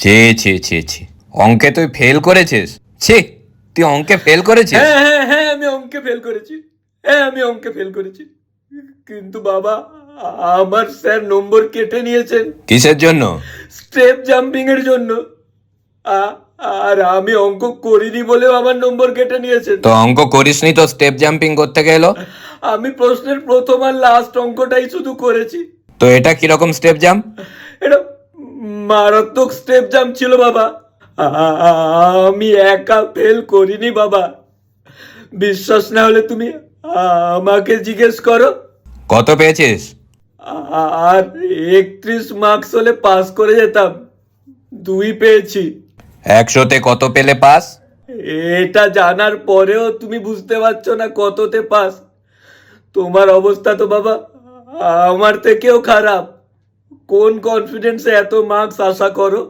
ছে ছে ছে ছে। অঙ্কে তুই ফেল করেছিস? ছি তুই অঙ্কে ফেল করেছিস? হ্যাঁ হ্যাঁ হ্যাঁ আমি অঙ্কে ফেল করেছি। হ্যাঁ আমি অঙ্কে ফেল করেছি। কিন্তু বাবা আমার স্যার নম্বর কেটে নিয়েছেন। কিসের জন্য? স্টেপ জাম্পিং এর জন্য। আ- আর আমি অঙ্ক করিনি বলেও আমার নম্বর কেটে নিয়েছেন। তো অঙ্ক করিসনি তো স্টেপ জাম্পিং করতে গেল? আমি প্রশ্নের প্রথম আর লাস্ট অঙ্কটাই শুধু করেছি। তো এটা কীরকম স্টেপ জাম্প? এটা মারাত্মক স্টেপ জাম্প ছিল বাবা। আমি একা ফেল করিনি বাবা। বিশ্বাস না হলে তুমি আমাকে জিজ্ঞেস করো। কত পেয়েছিস? আর একত্রিশ মার্কস হলে পাস করে যেতাম। দুই পেয়েছি। একশোতে কত পেলে পাস এটা জানার পরেও তুমি বুঝতে পারছ না কততে পাস তোমার অবস্থা তো বাবা আমার থেকেও খারাপ। কোন কনফিডেন্সে এত মার্কস আশা করো?